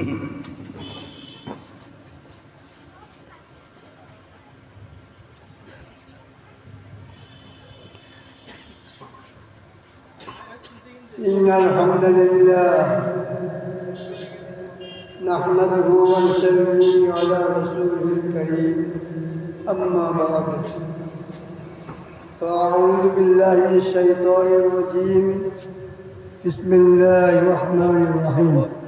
إن الحمد لله نحمده ونصلي على رسوله الكريم. أما بعد فأعوذ بالله من الشيطان الرجيم. بسم الله الرحمن الرحيم.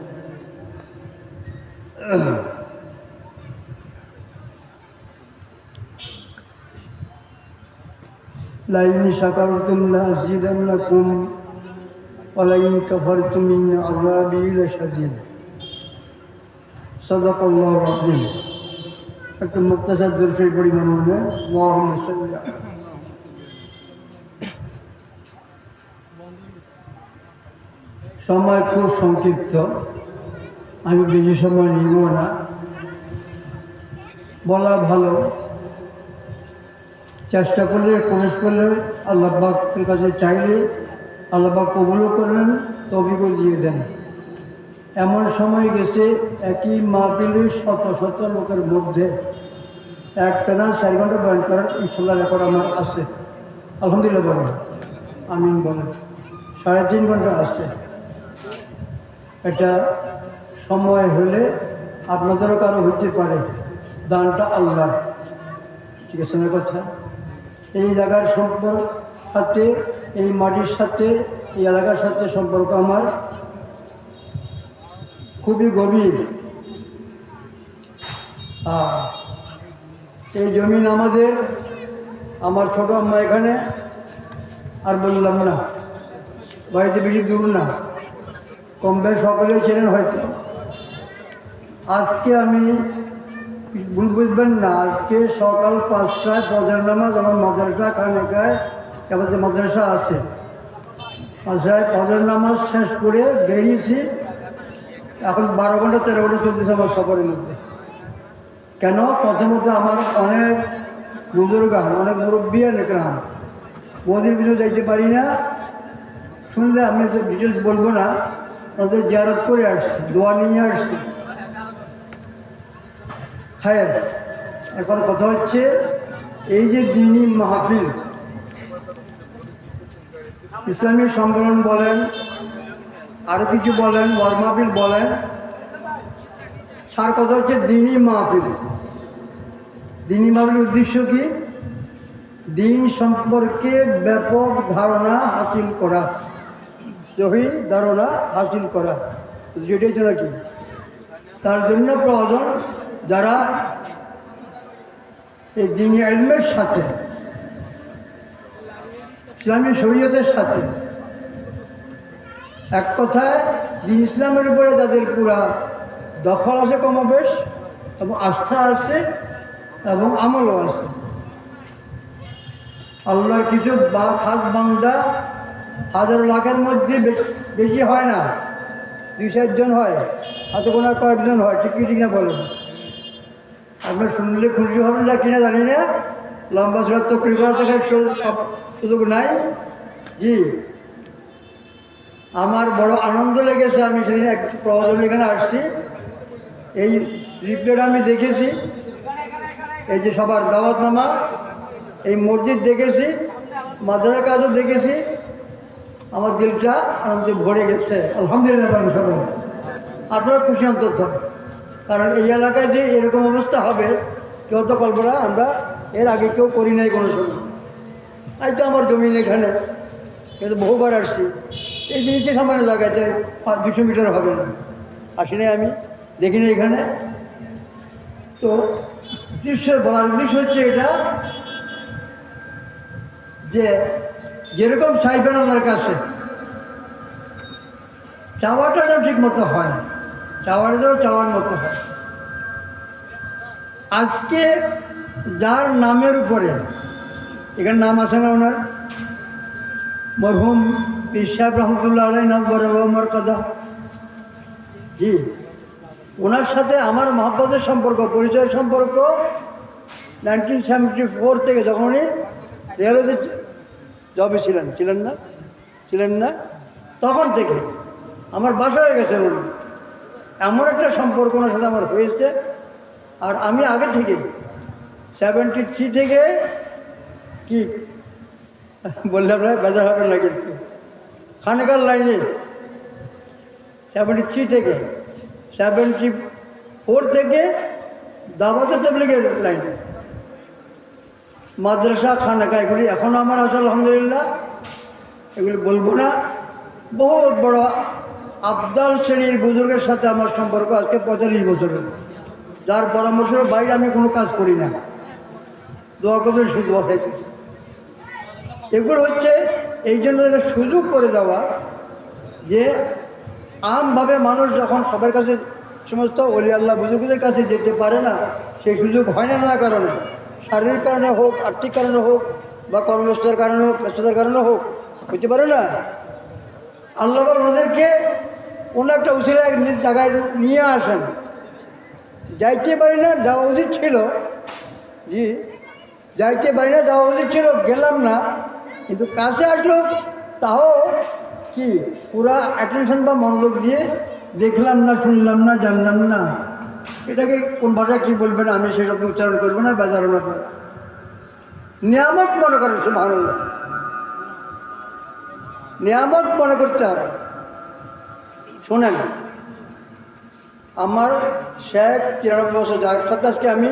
লাইনি সাকারতুল্লাহ জিদান্না কুম পালাইন কাফার তুমি আজাবিল সাজিদ সদাকল্লাহ আজিম একটা মুক্তাসার জলসের পরিমাণ মনে মহাম্মদ সময় খুব সংক্ষিপ্ত। আমি বেশি সময় নিব না। বলা ভালো। চেষ্টা করলে, প্রবেশ করলে আল্লাহ পাকের কাছে চাইলে আল্লাহ পাক কবুলও করলেন তবিকও দিয়ে দেন। এমন সময় গেছে, একই মা মাহফিলে শত শত লোকের মধ্যে একটা না চার ঘণ্টা বয়ান করার ইনশাল্লাহ রেকর্ড আমার আছে। আলহামদুলিল্লাহ বলেন। আমিন বলেন। সাড়ে তিন ঘণ্টা আছে। এটা সময় হলে আপনাদেরও কারও হইতে পারে। দানটা আল্লাহ। ঠিক আছে কথা? এই জায়গার সম্পর্ক সাথে, এই মাটির সাথে, এই এলাকার সাথে সম্পর্ক আমার খুবই গভীর। এই জমিন আমাদের, আমার ছোট আম্মা এখানে, আর বললাম না, বাড়িতে বেশি দূর না, কম বেশ সকলেই ছিলেন হয়তো। আজকে আমি ভুল বুঝবেন না আজকে সকাল পাঁচটায় ফজর নামাজ আমার মাদ্রাসা খানেকায় আমাদের মাদ্রাসা আছে। পাঁচটায় ফজর নামাজ শেষ করে বেরিয়েছি। এখন বারো ঘণ্টা তেরো ঘণ্টা চলতেছে আমার সফরের মধ্যে। কেন? প্রথমত আমার অনেক বুজুর্গান অনেক মুরব্বী অনেক নেকরাম মোদির পিছনে যাইতে পারি না। শুনলে আমি তো ডিটেলস বলব না। ওদের জিয়ারত করে আসছি, দোয়া নিয়ে আসছি। খায়ের। এখন কথা হচ্ছে, এই যে দিনী মাহফিল, ইসলামী সম্মেলন বলেন আরও কিছু বলেন মাহফিল বলেন সার কথা হচ্ছে দিনী মাহফিল। দিনী মাহফিলের উদ্দেশ্য কি? দিন সম্পর্কে ব্যাপক ধারণা হাসিল করা, সহি ধারণা হাসিল করা। যেটাই তো নাকি? তার জন্য প্রয়োজন যারা এই দিনী আলমের সাথে, ইসলামী শরীয়তের সাথে, এক কথায় দিন ইসলামের উপরে যাদের পুরা দখল আছে কমবেশ এবং আস্থা আছে এবং আমলও আছে। আল্লাহর কিছু বা খাস বান্দা হাজার লাখের মধ্যে বেশ- বেশি হয় না, দুই চারজন হয় হাতে কোনো কয়েকজন হয়, ঠিক কি, ঠিক না বলেন? আপনার শুনলে খুশি হবেন না কিনা জানি না। লম্বা চড়া তো করা থাকার সুযোগ নাই। জি। আমার বড় আনন্দ লেগেছে, আমি সেদিন এক প্রবচন এখানে আসছি। এই লিফলেট আমি দেখেছি। এই যে সবার দাওয়াতনামা, এই মসজিদ দেখেছি, মাদ্রাসার কাজও দেখেছি। আমার দিলটা আনন্দে ভরে গেছে। আলহামদুলিল্লাহ সবাই। আপনারা খুশি অন্তত। কারণ এই এলাকায় যে এরকম অবস্থা হবে, কেউ তো কল্পনা আমরা এর আগে কেউ করি নাই কোনো সময় আজ তো আমার জমিন এখানে। কিন্তু বহুবার আসছি। এই জিনিসটা সামান্য লাগাইতে পাঁচ দুশো মিটার হবে না। আসিনি আমি দেখিনি এখানে। তো দৃশ্য বলার উদ্দেশ্য হচ্ছে এটা যে যেরকম চাইবেন আমার কাছে, চাওয়াটা যেন ঠিক মতো হয় না। চাওয়াটা যেন চাওয়ার মতো হয়। আজকে যার নামের উপরে, এখানে নাম আছে না ওনার? মরহুম পীর সাহেব রহমতুল্লাহ আলাই নাম বড় আমার কথা জি। ওনার সাথে আমার মহাব্বতের সম্পর্ক, পরিচয়ের সম্পর্ক নাইনটিন সেভেন্টি ফোর থেকে যখন উনি রেলওয়েতে জবে ছিলেন ছিলেন না? ছিলেন না? তখন থেকে আমার বাসা হয়ে গেছেন উনি। এমন একটা সম্পর্ক ওনার সাথে আমার হয়েছে। আর আমি আগে থেকে সেভেন্টি থ্রি থেকে কি বললে আপনার বেজার হবেন না কিন্তু খানেকার লাইনে সেভেন্টি থ্রি থেকে সেভেন্টি ফোর থেকে দাবাতে তাবলিগের লাইন। মাদ্রাসা, খানাকা, এগুলি এখনও আমার আছে, আলহামদুলিল্লাহ। এগুলি বলব না। বহুত বড় আবদাল শ্রেণির বুজুর্গের সাথে আমার সম্পর্ক আজকে পঁয়তাল্লিশ বছরের। যার পরামর্শের বাইরে আমি কোনো কাজ করি না। দোয়া শুধু বসাইতেছি এগুলো হচ্ছে এই জন্য সুযোগ করে দেওয়া যে আমভাবে মানুষ যখন সবার কাছে সমস্ত অলি আল্লাহ বুজুর্গদের কাছে যেতে পারে না, সেই সুযোগ হয় না না কারণে। শারীরিক কারণে হোক, আর্থিক কারণে হোক, বা কর্মব্যস্ততার কারণে হোক, ব্যস্ততার কারণে হোক, হতে পারে না। আল্লাহ ওনাদেরকে কোনো একটা উচিত এক জায়গায় নিয়ে আসেন। যাইতে পারি না, যাওয়া উচিত ছিল। জি, যাইতে পারি না, যাওয়া উচিত ছিল, গেলাম না। কিন্তু কাছে আসলো, তাও কি, পুরা অ্যাটেনশন বা মনোযোগ দিয়ে দেখলাম না, শুনলাম না, জানলাম না। এটাকে কোন ভাষায় কী বলবেন, আমি সেটা তো উচ্চারণ করব না বাজারও না। নিয়ামত মনে করেন ভালো নিয়ামত মনে করতে হবে। শোনেন আমার শেখ তিরানব্বই বছর সাথে আজকে আমি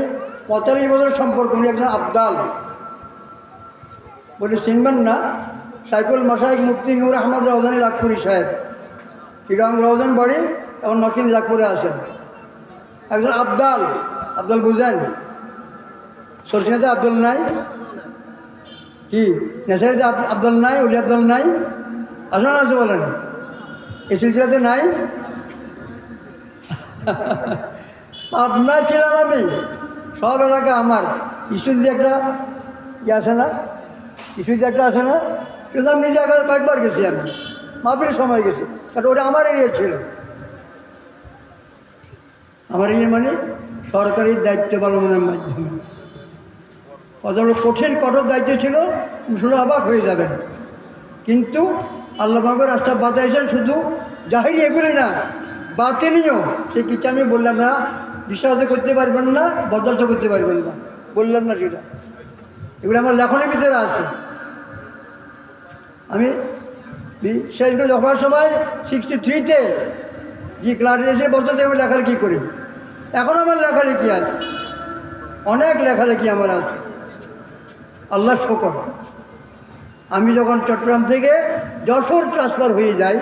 পঁয়তাল্লিশ বছর সম্পর্ক উনি একজন আবদাল। বলে, চিনবেন না সাইকুল মাসাইক মুফতি নূর আহমদ রহদানি লাখপুরি সাহেব। চিরং রহদান বাড়ি এবং নরসিং লাখপুরে আছেন। একজন আবদাল, আব্দুল বুঝেন সরসিনাতে আব্দুল নাই। কি? নেশারিতে আব্দুল নাই উলি আব্দুল নাই। আসলে আছে বলেন? এই সিলসিলাতে নাই? আপনার ছিলাম আমি সব এলাকা আমার। ইস্যুদি একটা ইয়ে আছে না? ইস্যুদি একটা আছে না? শুধু আমি নিজে আগে কয়েকবার গেছি আমি। মাপির সময় গেছি। কারণ ওটা আমার এরিয়া ছিল। আমার এরিয়া মানে সরকারি দায়িত্ব পালনের মাধ্যমে। কত কঠিন, কঠোর দায়িত্ব ছিল, শুনে অবাক হয়ে যাবেন। কিন্তু আল্লাহ বাবার রাস্তা বাতাইছেন শুধু জাহিরি এগুলি না, বাতিনিও। সেই কিছু আমি বললাম না বিশ্বাস করতে পারবেন না বরদাস্ত করতে পারবেন না। বললাম না সেটা। এগুলো আমার লেখনের ভিতরে আছে। আমি শেষ করে যখন সময় সিক্সটি থ্রিতে যে ক্লাসে এসে থেকে আমি লেখালেখি করি। এখন আমার লেখালেখি আছে। অনেক লেখালেখি আমার আছে। আল্লাহ শকর। আমি যখন চট্টগ্রাম থেকে যশোর ট্রান্সফার হয়ে যাই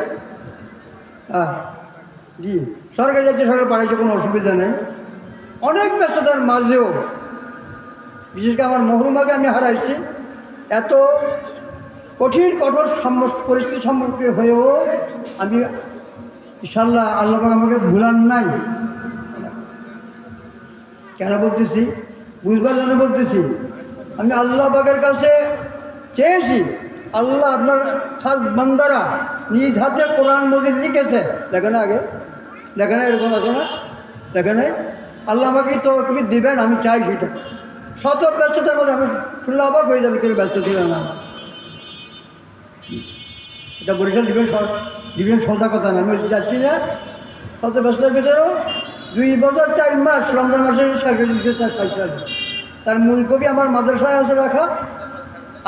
হ্যাঁ জি, সরকার যাচ্ছে সরকার পাঠাচ্ছে কোনো অসুবিধা নেই। অনেক ব্যস্ততার মাঝেও, বিশেষ করে আমার মহরুমাকে আমি হারাইছি, এত কঠিন, কঠোর পরিস্থিতির সম্মুখীন হয়েও আমি ইনশাল্লাহ আল্লাহ আমাকে ভুলান নাই। কেন বলতেছি? বুঝবার জন্য বলতেছি, আমি আল্লাহ বাগের কাছে চেয়েছি আল্লাহ আপনার খাস বান্দারা নিজ হাতে কোরআন মজিদ লিখেছে। দেখে না আগে। দেখে না এরকম আছে না? দেখে নাই আল্লাহ আমাকে তো তুমি দিবেন, আমি চাই সেটা। শত ব্যস্ততার মধ্যে আমি শুনলে অবাক হয়ে যাবে কেউ ব্যস্ত ছিল না। এটা বরিশাল ডিভিশন ডিভিশন সদা কথা না, আমি যাচ্ছি না। শত ব্যস্ততার ভিতরেও দুই বছর, চার মাস, রমজান মাসে সরকারি দিচ্ছে তার পয়সা আছে। তার মূল কবি আমার মাদ্রাসায় আছে রাখা।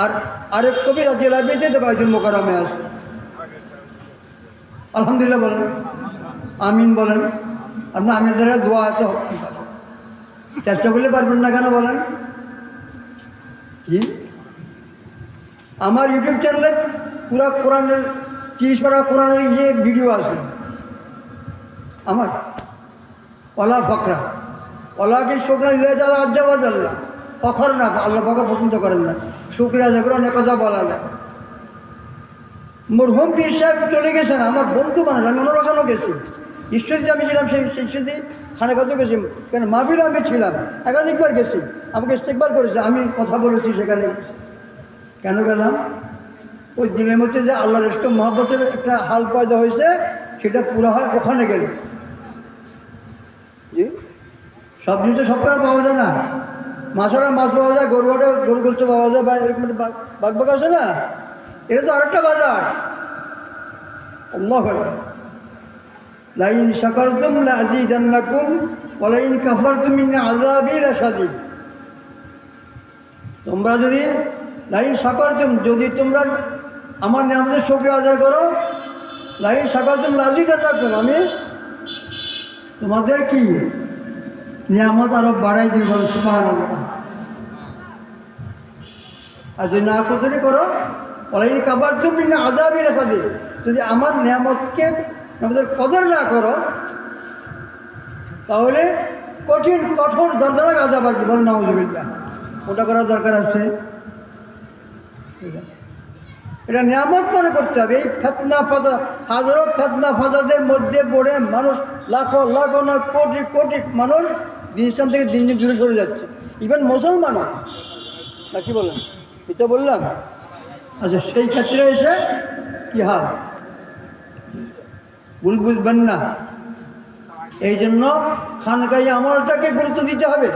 আর আরেক কবি জাতীয় লাইব্রেরিতে দেবাইজুল মোকারামে আছে আলহামদুলিল্লাহ বলেন। আমিন বলেন। আপনার আমিন দ্বারা দোয়া আছে চেষ্টা করলে পারবেন না কেন বলেন? কি? আমার ইউটিউব চ্যানেলে পুরো কোরআনের, তিরিশ পারা কোরআনের ইয়ে ভিডিও আছে। আমার। অলা ফকরা। অলাকে শুকরা ইলে যারা আজ্জাবাদ আল্লাহ অখর না, আল্লাহ ফাঁকা পছন্দ করেন না। শুক্রিয়া যেগুলো অনেক কথা বলা যায় মরহুম পীর সাহেব চলে গেছেন, আমার বন্ধু মানুষ, আমি অন্যরকমও গেছি। ঈশ্বরদী আমি ছিলাম, সেই ঈশ্বরদী খানে কত গেছি? কেন মাহবিল আমি ছিলাম, একাধিকবার গেছি। আমাকে ইস্তেকবার করেছে, আমি কথা বলেছি সেখানে। কেন গেলাম? ওই দিনের মধ্যে যে আল্লাহর ইষ্ট মহাব্বতের একটা হাল পয়দা হয়েছে, সেটা পুরো হয় ওখানে গেলে। সব জিনিস সব পাওয়া যায় না। মাছারা মাছ পাওয়া যায় গরু হাটে গরু গোস্ত পাওয়া যায়, বা এরকম বাগ বাগ আছে না? এটা তো আরেকটা বাজার। আল্লাহ। লাইন শাকারতুম লাযিদান্নাকুম ওয়া লাইন কাফারতুম আযাবি লাশাদীদ তোমরা যদি লাইন শাকারতুম, যদি তোমরা আমার নিয়ামতের শুকরিয়া আদায় করো, লাইন শাকারতুম লাযিদান্নাকুম আমি তোমাদের কি নিয়ামত আরও বাড়াই দিব সুবহানাল্লাহ। আর যদি না করতে করো অলাইন কাবার তুমি না আজাবি রেখাতে যদি আমার নিয়ামতকে আমাদের কদর না করো, তাহলে কঠিন, কঠোর দরদরাক আজাব আসবে বলেন নামজবিল্লা ওটা করার দরকার আছে। এটা নিয়ামত মনে করতে হবে। এই ফেতনা ফাজা, হাজারো ফেতনা ফাজাদের মধ্যে পড়ে মানুষ লাখো লাখো না কোটি কোটি মানুষ দিন ইসলাম থেকে দিন দিন দূরে সরে যাচ্ছে। ইভেন মুসলমানও না, কি বললাম? এটা বললাম? আচ্ছা সেই ক্ষেত্রে এসে কি হাল? ভুল বুঝবেন না। এই জন্য খানকাই আমলটাকে গুরুত্ব দিতে হবে।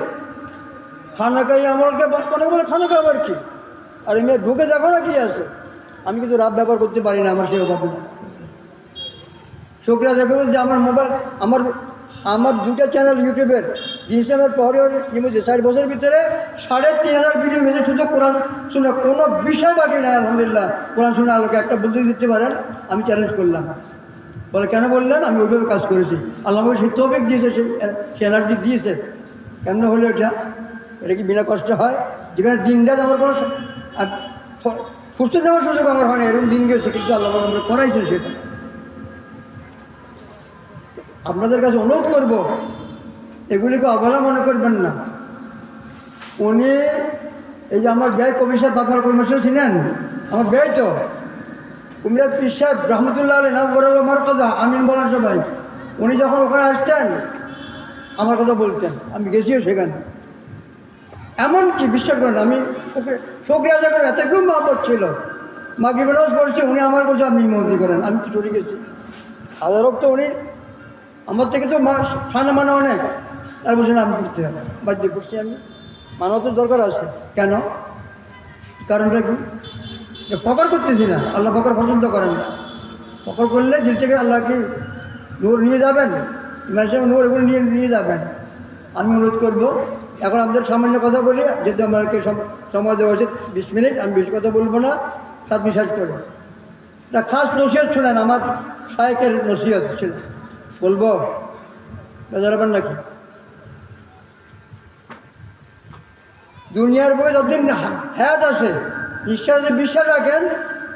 খানাকাই আমলকে অনেক বলে খানাকা আবার কি? আর এমনি ঢুকে দেখো না কি আছে। আমি কিন্তু রাত ব্যবহার করতে পারি না আমার সেই অভাব নেই শুক্রিয়া, দেখো যে আমার মোবাইল, আমার আমার দুটো চ্যানেল ইউটিউবের ইসলামের পরে মধ্যে চার বছরের ভিতরে সাড়ে তিন হাজার ভিডিও গেছে শুধু কোরআন শুনে, কোনো বিষয় বাকি নাই, আলহামদুলিল্লাহ। কোরআন শুনে আলোকে একটা বলতে দিতে পারেন, আমি চ্যালেঞ্জ করলাম। বলে, কেন বললেন? আমি ওইভাবে কাজ করেছি। আল্লাহ সেই তৌফিক দিয়েছে, সেই এনার্জি দিয়েছে। কেন হলো এটা? এটা কি বিনা কষ্ট হয়? যেখানে দিন রাত আমার কোনো আর ফুসতে দেওয়ার সুযোগ আমার হয় না, এরকম দিন গেছে, কিন্তু আল্লাহ আমরা করাইছে সেটা। আপনাদের কাছে অনুরোধ করব, এগুলিকে অবহেলা মনে করবেন না। উনি এই যে আমার ব্যয় কমিশন আপনার কমিশন ছিলেন, আমার ব্যয় তো। কুমিরা পীর রহমতুল্লাহ আলী আমার কথা আমিন বলেন সবাই। উনি যখন ওখানে আসতেন, আমার কথা বলতেন, আমি গেছিও সেখানে। এমনকি বিশ্বাস করেন, আমি শোকরিয়া জায়গার এতটুকু মহব্বত ছিল। মাগরি বেরোজ পড়ছে, উনি আমার বলছে, আপনি মন্ত্রী করেন, আমি তো চলে গেছি। আদারক তো উনি আমার থেকে তো ঠান্ডা মানে অনেক। আর বলছেন আমি করতে হবে বাদ দিয়ে করছি আমি। মানাও তো দরকার আছে। কেন? কারণটা কি? ফকর করতেছি না। আল্লাহ ফকর পছন্দ করেন না। ফকর করলে দিল থেকে আল্লাহ কি নূর নিয়ে যাবেন। সাহেব নূর এগুলো নিয়ে নিয়ে যাবেন। আমি অনুরোধ করব, এখন আমাদের সামান্য কথা বলি, যেহেতু আমাকে সম- সময় দেওয়া উচিত বিশ মিনিট, আমি বেশি কথা বলব না। সাত বিশ্বাস করে। একটা খাস নসিহত শুনেন, আমার সাহেকের নসিহত ছিল বলব? বেজারাবেন নাকি? দুনিয়ার বই যতদিন হ্যাত আছে, ঈশ্বরে বিশ্বাস রাখেন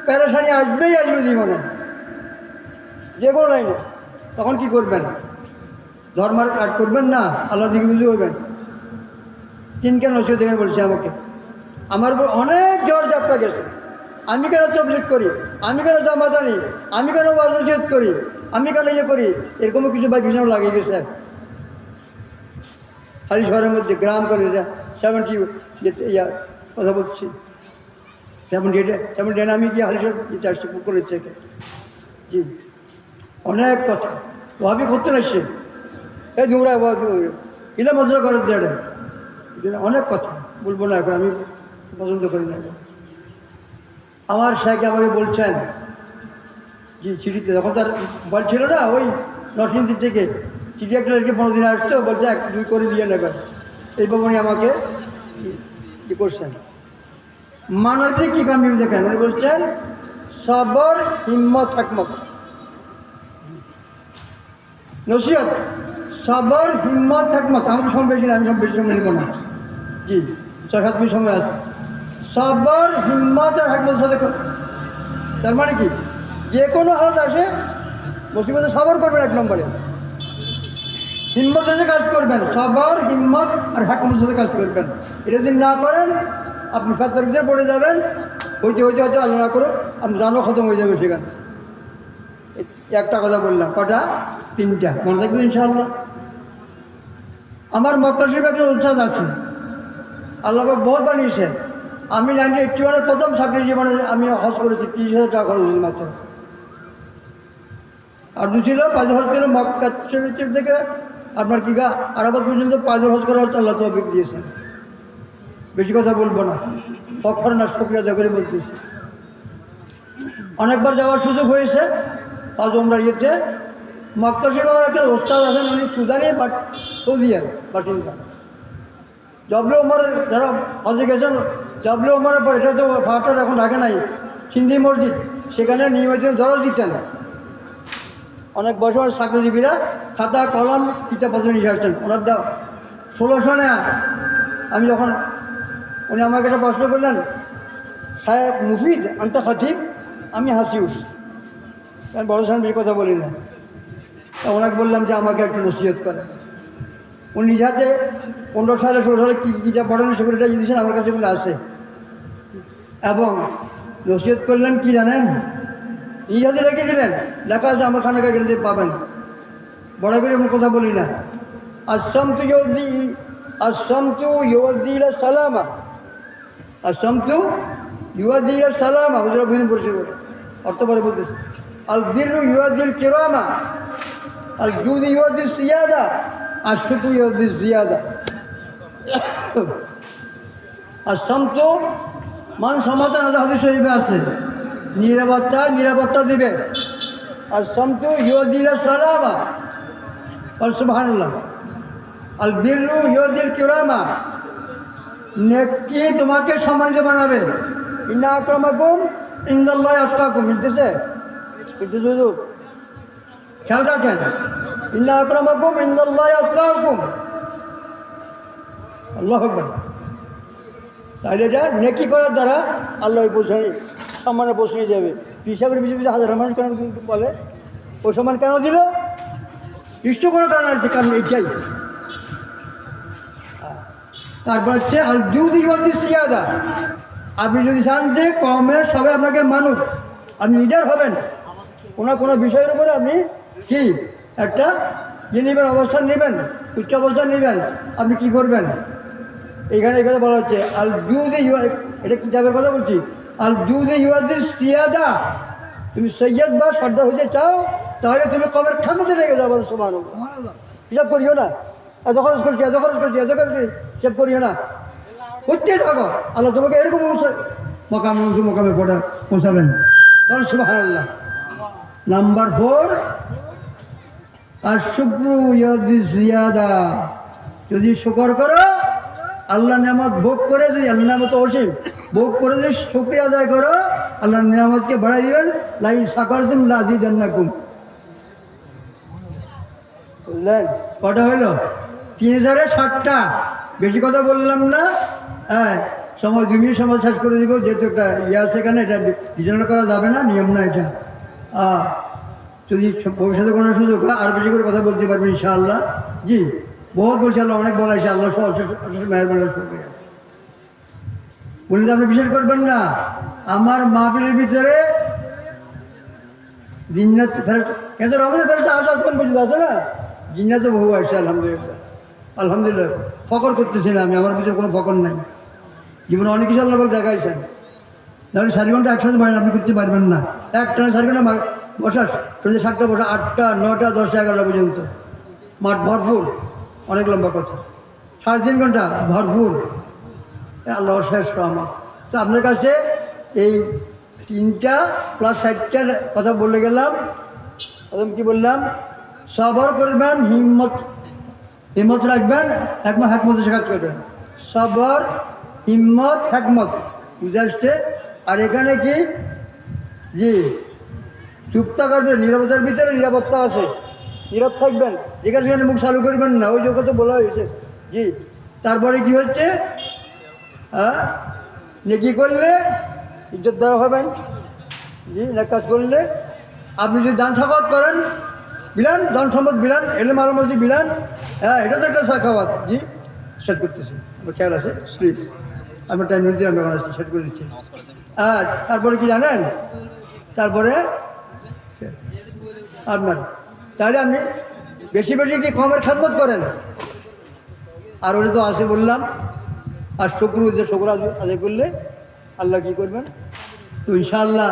প্যারেশানি আসবেই আসবে জীবনে। যে কোনো লাইনে। তখন কি করবেন? ধর্মার কাজ করবেন না আল্লাহ দিকে বুঝতে করবেন। তিন কেন নসিহত এখানে বলছে আমাকে, আমার উপর অনেক জ্বর জাপটা গেছে। আমি কেন তবলিক করি? আমি কেন জামাত আনি আমি কেন নসিহত করি? আমি কেন ইয়ে করি, এরকমও কিছু বা ভীষণ লাগে গেছে। হালি শহরের মধ্যে গ্রাম করে সেভেন্টি ইয়া কথা বলছি। সেভেন্টি এইটে সেভেন্টি আমি গিয়ে হালি শহর যেতে আসছি পুকুরের থেকে জি। অনেক কথা। ভাবি করতে না সে? এই ধুমরা ইলা মজরা করে দেড়ে। অনেক কথা। বলব না এখন, আমি পছন্দ করি না। আমার সাহেব আমাকে বলছেন চিঠিতে তখন তার বল ছিল না, ওই নরসিংদী থেকে রেখে পনেরো দিন আসতো, বলছে এক, দুই করে দিয়ে নেবেন। এই বাবুনি আমাকে ই- করছেন। মানবটি কী কাম দেখেন? উনি বলছেন, সবর, হিম্মত, একমত। নসিহত, সবর, হিম্মত, একমত। আমি তো সময় বেশি না, আমি সব বেশি সময় নেব না। জি, ছয়, সাত মিনিট সময় আছে। সবর, হিম্মত, আর একমত সাথে তার মানে কি? যে কোনো হাত আসে মুসিবতে সবার করবেন এক নম্বরে। হিম্মত সাথে কাজ করবেন, সবার, হিম্মত আর হাকমতের সাথে কাজ করবেন। এটা যদি না করেন, আপনি ফাতার ভিতরে পড়ে যাবেন, হইতে হইতে হয়তো আল্লাহ না করুন আপনি জানো খতম হয়ে যাবে সেখানে। একটা কথা বললাম, কটা? তিনটা। মনে থাকবে ইনশাআল্লাহ। আমার মক্কা শরীফ উৎসাহ আছে। আল্লাহ বহুত বানিয়েছে আমি নাইনটিন এইটটি ওয়ানের প্রথম চাকরি জীবনে আমি হজ করেছি, তিরিশ হাজার টাকা খরচ মাত্র। আর দু ছিল পাঁচ হজ করে মক্কা শরীফ থেকে আপনার কি গা? আরাবাদ পর্যন্ত পাঁচ হজ করার আল্লাহ তৌফিক দিয়েছেন। বেশি কথা বলব না। অক্ষর না আদায় করে বলতেছি। অনেকবার যাওয়ার সুযোগ হয়েছে। আজ আমরা ইয়েতে মক্কা শরীফের একটা ওস্তাদ আছেন, উনি সুদানি বাট সৌদিয়ার বাসিন্দা। জবলে উমরের যারা হজে গেছেন, জবলে উমরের পর এটা তো ফাটার এখন রাখে নাই, সিন্ধি মসজিদ, সেখানে নিয়মিত দরজ দিতেন। অনেক বছর চাকরিজীবীরা খাতা, কলম কিতাবপত্র নিয়ে আসছেন ওনার দাও ষোলোশো নেয়া আমি যখন উনি আমাকে একটা প্রশ্ন করলেন, সাহেব মুফিদ, আন্তা খতিব? আমি হাসিউস আমি বড় সাহেব বেশি কথা বলি না। তা ওনাকে বললাম যে, আমাকে একটু নসিহত করে উনি নিজ হাতে পনেরো সালে, ষোলো সালে কী কী যা পড়েন সেগুলো দিয়েছেন আমার কাছে আছে এবং নসিহত করলেন কি জানেন? নিজ হাতে রেখে দিলেন। লেখা আছে আমার খানাকা গেলে পাবেন। বড় করে আমি কথা বলি না। আসাম তু ইউদ্দি আসাম তু ইউদ্দিল সালামা। আসাম তু ইউদ্দিল সালামা। হুজুরা পরিচয় করে অর্থ পরে বলতেছে। আল বীরু ইউদ্দিল কিরামা। আল জুদি ইউদ্দিল সিয়াদা। আর শুকু ইউদ্দিল জিয়াদা আসাম তো মান সমাধান হাদিস শরীফে আছে। নিরাপত্তা নিরাপত্তা দিবে। আর সমতু ইউদিল সালামা। আর সুবহানাল্লাহ। আল বিরু ইউদিল কিরামা। নেকি তোমাকে সম্মানিত বানাবে। ইন্না আক্রমাকুম ইন্দাল্লাহ আতকাকুম। মিলতেছে বুঝতে শুধু খেয়াল রাখেন। ইন্না আক্রমাকুম ইন্দাল্লাহ আতকাকুম। আল্লাহ তাহলে এটা নেকি করার দ্বারা আল্লাহ পৌঁছানি সম্মানে পৌঁছে যাবে। হিসাবের পিছিয়ে পিছিয়ে হাজার মানুষ কেন বলে? ও সম্মান কেন দিল নিশ্চ কোনো কারণ আছে, কারণ এইটাই। তারপর হচ্ছে, আল জুদি ইউদি সিয়াদা। আপনি যদি চান যে কমের সবাই আপনাকে মানুষ আপনি লিডার হবেন, কোনো কোনো বিষয়ের উপরে আপনি কি? একটা ইয়ে নেবেন, অবস্থান নেবেন, উচ্চ অবস্থান নেবেন, আপনি কি করবেন? এখানে এখানে বলা হচ্ছে আর ইউ এটা কিতাবের কথা বলছি? আল জুদে ইউয়াদির সিয়াদা। তুমি সৈয়দ বা সর্দার হতে চাও, তাহলে তুমি কমের খামতে রেখে যাব সমান হিসাব করিও না। এত খরচ করছি, এত খরচ করছি, এত করছি, হিসাব করিও না। করতে থাকো। আল্লাহ তোমাকে এরকম মকামে মকামে পড়া, পৌঁছাবেন। বল সুবাহ নাম্বার ফোর। আর শুক্র ইয়াদি জিয়াদা যদি শুকর করো আল্লাহ নিয়ামত ভোগ করে যদি আল্লাহ নিয়ামত অসীম ভোগ করে যদি শুক্রিয়া আদায় করো, আল্লাহ নিয়ামতকে বাড়াই দিবেন। লাইন সাকার দিন লাদি দেন না কুম বুঝলেন কটা হলো তিন হাজারে ষাটটা বেশি কথা বললাম না। হ্যাঁ সময় দু মিনিট সময় শেষ করে দিব, যেহেতু একটা ইয়ে আছে এখানে, এটা ডিজাইন করা যাবে না, নিয়ম না এটা। যদি ভবিষ্যতে কোনো সুযোগ হয়, আর বেশি করে কথা বলতে পারবেন ইনশাআল্লাহ। জি। বহুত বলছে অনেক বলা হয়েছে, আল্লাহ মেহরবানি বললে আপনি বিশ্বাস করবেন না? আমার মাহফিলের ভিতরে জিন্নাত ফেরত ফেরত আসা কোন পর্যন্ত আছে না? জিন্নাত বহু আসছে আলহামদুলিল্লাহ। আলহামদুলিল্লাহ ফকর করতেছি না আমি, আমার ভিতরে কোনো ফকর নাই। জীবনে অনেক কিছু আল্লাহ দেখাইছেন। তাহলে সাড়ে ঘণ্টা একসাথে বলেন আপনি করতে পারবেন না। একটা সাড়ে ঘণ্টা মা- বসা সন্ধ্যে সাতটা বসা, আটটা নটা দশটা, এগারোটা পর্যন্ত। মাঠ ভরপুর। অনেক লম্বা কথা। সাড়ে তিন ঘণ্টা, ভরপুর। এ আল্লাহ শেষ রহমত। তো আপনার কাছে এই তিনটা প্লাস ষাটটার কথা বলে গেলাম। প্রথম কি বললাম? সবর করবেন, হিম্মত হিম্মত রাখবেন, একমত হ্যাকমত কাজ করবেন। সবর, হিম্মত হ্যাকমত বুঝে আসছে? আর এখানে কি? জি। চুপতা করবেন নিরাপত্তার ভিতরে নিরাপত্তা আছে। নীরব থাকবেন, যেখানে সেখানে মুখ চালু করবেন না। ওই জগতে বলা হয়েছে। জি, তারপরে কি হচ্ছে? হ্যাঁ? নেকি করলে? ইজ্জত দেওয়া হবেন জি, না কাজ করলে। আপনি যদি দান সাফাত করেন, বিলান, দান সম্পদ বিলান, এলে মালামতি বিলান হ্যাঁ এটা তো একটা সাখাওয়াত। জি, সেট করতেছি। আমার খেয়াল আছে? প্লিজ আমার টাইম নিতে আমি সেট করে দিচ্ছি। হ্যাঁ তারপরে কি জানেন? তারপরে, আপনার তাহলে আপনি বেশি বেশি কি কমের খাদমত করেন? আর ওটা তো আছে বললাম, আর শুক্র যে শুক্র আদায় করলে আল্লাহ কি করবেন? তো ইনশাআল্লাহ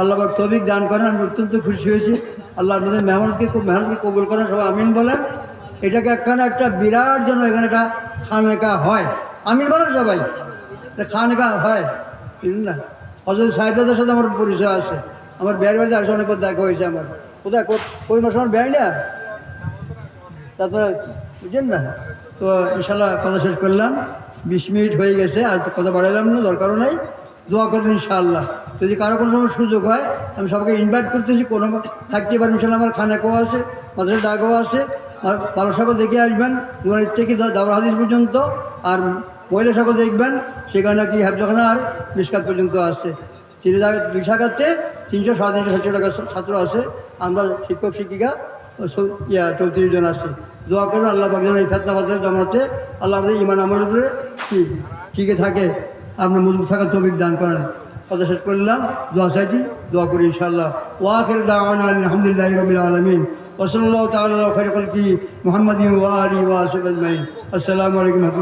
আল্লাহ পাক তবিক দান করেন, আমি অত্যন্ত খুশি হয়েছি। আল্লাহ আপনাদের মেহমানকে খুব মেহনতকে কবুল করেন, সবাই আমিন বলেন। এটাকে একখানে একটা বিরাট যেন এখানে একটা খানেকা হয়। আমি বলেন সবাই তা খান খা হয় না? অজয় সাহেবদের সাথে আমার পরিচয় আছে। আমার বিয়ের বাড়িতে আসে, অনেক দেখা হয়েছে আমার। কোথায়? কো- কই মাসে আমার ব্যয় না তারপরে বুঝলেন না। তো ইনশাল্লাহ কথা শেষ করলাম। বিশ মিনিট হয়ে গেছে তো কথা বাড়ালাম না, দরকারও নাই। দোয়া করবেন ইনশাআল্লাহ। যদি কারও কোনো সময় সুযোগ হয়, আমি সবাইকে ইনভাইট করতেছি, কোনো থাকতে পারি ইনশাল্লাহ আমার খানাকেও আছে মাদ্রাসা ডাকও আছে। আর বারো সাগর দেখে আসবেন, দুয়ার থেকে দাবর হাদিস পর্যন্ত। আর মহিলা সাগর দেখবেন, সেখানে নাকি হাফজাখানা আর মিসকাত পর্যন্ত আছে। তিন জায়গা, দুই শাখাতে তিনশো সাড়ে তিনশো সাতশো টাকা ছাত্র আছে। আমরা শিক্ষক, শিক্ষিকা ইয়া, চৌত্রিশ জন আছে। দোয়া করুন আল্লাহ পাকজন এই ফেতনাবাদের জমাতে আল্লাহ আমাদের ইমান আমলের উপরে কি, টিকে থাকে। আপনি মজবুত থাকার তবিক দান করেন। কথা শেষ করলাম দোয়া চাইছি, দোয়া করি ইনশাআল্লাহ। ওয়াখির দাওয়ানা আলহামদুলিল্লাহ রবিল আলমিন। ওসল্লাহ খৈর কলকি মুহাম্মদ ওয়া আলি ওয়া আসহাবিহি আজমাইন। আসসালামু আলাইকুম রাহমাতুল্লাহ।